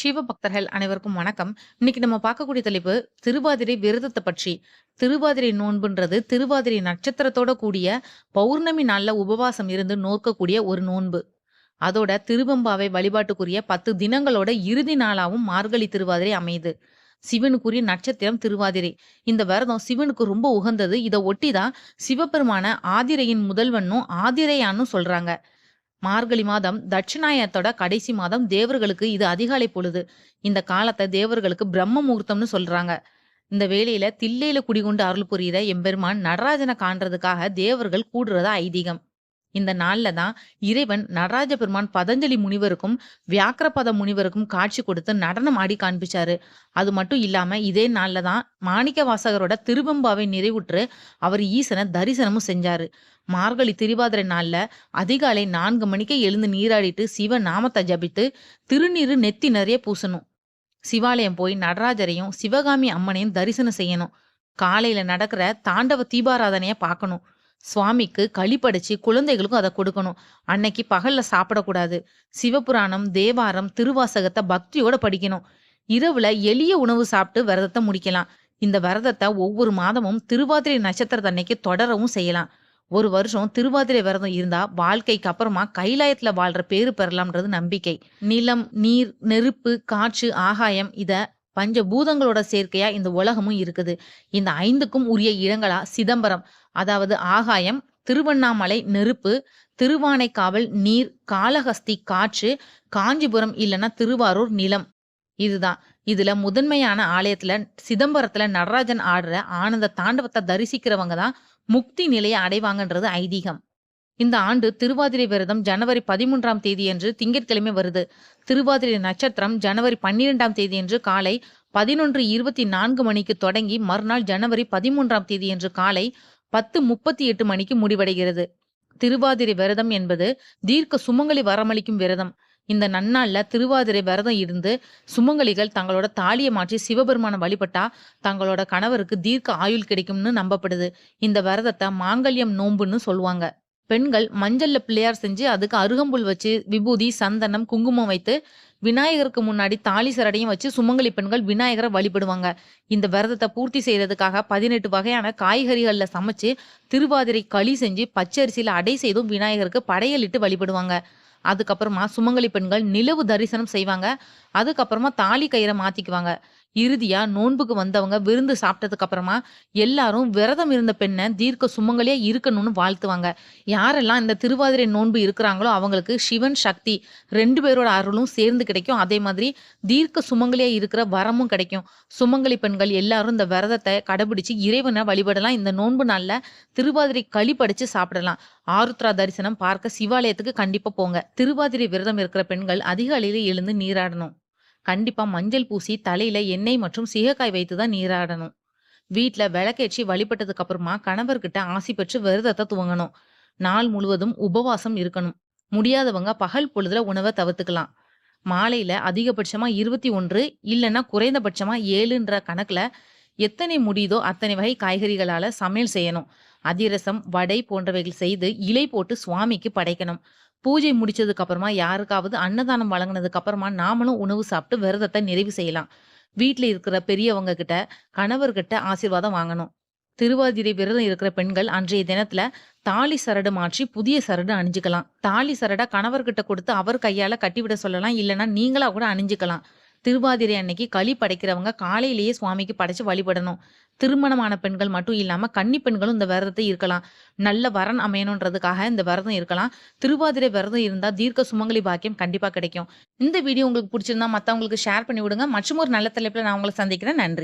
சிவ பக்தர்கள் அனைவருக்கும் வணக்கம். இன்னைக்கு நம்ம பார்க்கக்கூடிய தலைப்பு திருவாதிரை விரதத்தை பற்றி. திருவாதிரை நோன்புன்றது திருவாதிரை நட்சத்திரத்தோட கூடிய பௌர்ணமி நாள்ல உபவாசம் இருந்து நோக்கக்கூடிய ஒரு நோன்பு. அதோட திருவம்பாவை வழிபாட்டுக்குரிய பத்து தினங்களோட இறுதி நாளாவும் மார்கழி திருவாதிரை அமையுது. சிவனுக்குரிய நட்சத்திரம் திருவாதிரை. இந்த விரதம் சிவனுக்கு ரொம்ப உகந்தது. இதை ஒட்டிதான் சிவபெருமான ஆதிரையின் முதல்வனும் ஆதிரையான்னு சொல்றாங்க. மார்கழி மாதம் தட்சிணாயத்தோட கடைசி மாதம் தேவர்களுக்கு இது அதிகாலை பொழுது. இந்த காலத்தை தேவர்களுக்கு பிரம்ம முகூர்த்தம்னு சொல்றாங்க. இந்த வேளையில தில்லையில குடிகொண்டு அருள் புரியிற எம்பெருமான் நடராஜனை காண்றதுக்காக தேவர்கள் கூடுறதா ஐதீகம். இந்த நாள்ல தான் இறைவன் நடராஜ பெருமான் பதஞ்சலி முனிவருக்கும் வியாக்கிரபத முனிவருக்கும் காட்சி கொடுத்து நடனம் ஆடி காண்பிச்சாரு. அது மட்டும் இல்லாம இதே நாள்ல தான் மாணிக்க வாசகரோட திருவெம்பாவை நிறைவுற்று அவர் ஈசனை தரிசனமும் செஞ்சாரு. மார்கழி திருவாதிரை நாள்ல அதிகாலை நான்கு மணிக்கே எழுந்து நீராடிட்டு சிவ நாமத்தை ஜபித்து திருநீரு நெத்தி நிறைய பூசணும். சிவாலயம் போய் நடராஜரையும் சிவகாமி அம்மனையும் தரிசனம் செய்யணும். காலையில நடக்கிற தாண்டவ தீபாராதனைய பார்க்கணும். சுவாமிக்கு களி குழந்தைகளுக்கும் அதை கொடுக்கணும். அன்னைக்கு பகல்ல சாப்பிடக்கூடாது. சிவபுராணம் தேவாரம் திருவாசகத்தை பக்தியோட படிக்கணும். இரவுல எளிய உணவு சாப்பிட்டு விரதத்தை முடிக்கலாம். இந்த விரதத்தை ஒவ்வொரு மாதமும் திருவாதிரை நட்சத்திரத்தன்னைக்கு தொடரவும் செய்யலாம். ஒரு வருஷம் திருவாதிரை விரதம் இருந்தா வாழ்க்கைக்கு அப்புறமா கைலாயத்துல வாழ்ற பேரு பெறலாம்ன்றது நம்பிக்கை. நிலம் நீர் நெருப்பு காற்று ஆகாயம் இத பஞ்ச பூதங்களோட சேர்க்கையா இந்த உலகமும் இருக்குது. இந்த ஐந்துக்கும் உரிய இடங்களா சிதம்பரம் அதாவது ஆகாயம் திருவண்ணாமலை நெருப்பு திருவானைக்காவல் நீர் காளஹஸ்தி காற்று காஞ்சிபுரம் இல்லைன்னா திருவாரூர் நிலம். இதுதான். இதுல முதன்மையான ஆலயத்துல சிதம்பரத்துல நடராஜன் ஆடுற ஆனந்த தாண்டவத்தை தரிசிக்கிறவங்க தான் முக்தி நிலையை அடைவாங்கன்றது ஐதீகம். இந்த ஆண்டு திருவாதிரை விரதம் ஜனவரி பதிமூன்றாம் தேதியன்று திங்கட்கிழமை வருது. திருவாதிரை நட்சத்திரம் ஜனவரி பன்னிரெண்டாம் தேதியன்று காலை பதினொன்று இருபத்தி நான்கு மணிக்கு தொடங்கி மறுநாள் ஜனவரி பதிமூன்றாம் தேதியன்று காலை பத்து முப்பத்தி எட்டு மணிக்கு முடிவடைகிறது. திருவாதிரை விரதம் என்பது தீர்க்க சுமங்கலி வரமளிக்கும் விரதம். இந்த நன்னாள்ல திருவாதிரை விரதம் இருந்து சுமங்கலிகள் தங்களோட தாலியை மாற்றி சிவபெருமான வழிபட்டா தங்களோட கணவருக்கு தீர்க்க ஆயுள் கிடைக்கும்னு நம்பப்படுது. இந்த விரதத்தை மாங்கல்யம் நோம்புன்னு சொல்லுவாங்க. பெண்கள் மஞ்சள்ல பிள்ளையார் செஞ்சு அதுக்கு அருகம்புல் வச்சு விபூதி சந்தனம் குங்குமம் வைத்து விநாயகருக்கு முன்னாடி தாலி சரடையும் வச்சு சுமங்கலி பெண்கள் விநாயகரை வழிபடுவாங்க. இந்த விரதத்தை பூர்த்தி செய்யறதுக்காக பதினெட்டு வகையான காய்கறிகள்ல சமைச்சு திருவாதிரை களி செஞ்சு பச்சரிசியில அடை செய்தும் விநாயகருக்கு படையலிட்டு வழிபடுவாங்க. அதுக்கப்புறமா சுமங்கலி பெண்கள் நிலவு தரிசனம் செய்வாங்க. அதுக்கப்புறமா தாலி கயிறை மாத்திக்குவாங்க. இறுதியா நோன்புக்கு வந்தவங்க விருந்து சாப்பிட்டதுக்கு அப்புறமா எல்லாரும் விரதம் இருந்த பெண்ணை தீர்க்க சுமங்கலியா இருக்கணும்னு வாழ்த்துவாங்க. யாரெல்லாம் இந்த திருவாதிரை நோன்பு இருக்கிறாங்களோ அவங்களுக்கு சிவன் சக்தி ரெண்டு பேரோட அருளும் சேர்ந்து கிடைக்கும். அதே மாதிரி தீர்க்க சுமங்கலியா இருக்கிற வரமும் கிடைக்கும். சுமங்கலி பெண்கள் எல்லாரும் இந்த விரதத்தை கடைபிடிச்சு இறைவனை வழிபடலாம். இந்த நோன்பு நாள்ல திருவாதிரை களி படிச்சு சாப்பிடலாம். ஆருத்ரா தரிசனம் பார்க்க சிவாலயத்துக்கு கண்டிப்பா போங்க. திருவாதிரை விரதம் இருக்கிற பெண்கள் அதிகாலையில் எழுந்து நீராடணும். கண்டிப்பா மஞ்சள் பூசி தலையில எண்ணெய் மற்றும் சிகக்காய் வைத்து தான் நீராடணும். வீட்ல விளக்கேற்றி வழிபட்டதுக்கு அப்புறமா கணவர்கிட்ட ஆசி பெற்று விரதத்தை துவங்கணும். நாள் முழுவதும் உபவாசம் இருக்கணும். முடியாதவங்க பகல் பொழுதுல உணவை தவிர்த்துக்கலாம். மாலையில அதிகபட்சமா இருபத்தி ஒன்று இல்லைன்னா குறைந்தபட்சமா ஏழுன்ற கணக்குல எத்தனை முடியுதோ அத்தனை வகை காய்கறிகளால சமையல் செய்யணும். அதிரசம் வடை போன்றவைகள் செய்து இலை போட்டு சுவாமிக்கு படைக்கணும். பூஜை முடிச்சதுக்கு அப்புறமா யாருக்காவது அன்னதானம் வழங்கினதுக்கு அப்புறமா நாமளும் உணவு சாப்பிட்டு விரதத்தை நிறைவு செய்யலாம். வீட்டில் இருக்கிற பெரியவங்க கிட்ட கணவர்கிட்ட ஆசீர்வாதம் வாங்கணும். திருவாதிரை விரதம் இருக்கிற பெண்கள் அன்றைய தினத்துல தாலி சரடு மாற்றி புதிய சரடு அணிஞ்சுக்கலாம். தாலி சரடா கணவர்கிட்ட கொடுத்து அவர் கையால கட்டிவிட சொல்லலாம். இல்லைன்னா நீங்களா கூட அணிஞ்சுக்கலாம். திருவாதிரை அன்னைக்கு களி படைக்கிறவங்க காலையிலேயே சுவாமிக்கு படைச்சு வழிபடணும். திருமணமான பெண்கள் மட்டும் இல்லாம கன்னி பெண்களும் இந்த விரதத்தை இருக்கலாம். நல்ல வரன் அமையணுன்றதுக்காக இந்த விரதம் இருக்கலாம். திருவாதிரை விரதம் இருந்தா தீர்க்க சுமங்கலி பாக்கியம் கண்டிப்பா கிடைக்கும். இந்த வீடியோ உங்களுக்கு பிடிச்சிருந்தா மத்தவங்களுக்கு ஷேர் பண்ணி விடுங்க. மற்றும் ஒரு நல்ல தலைப்புல நான் உங்களை சந்திக்கிறேன். நன்றி.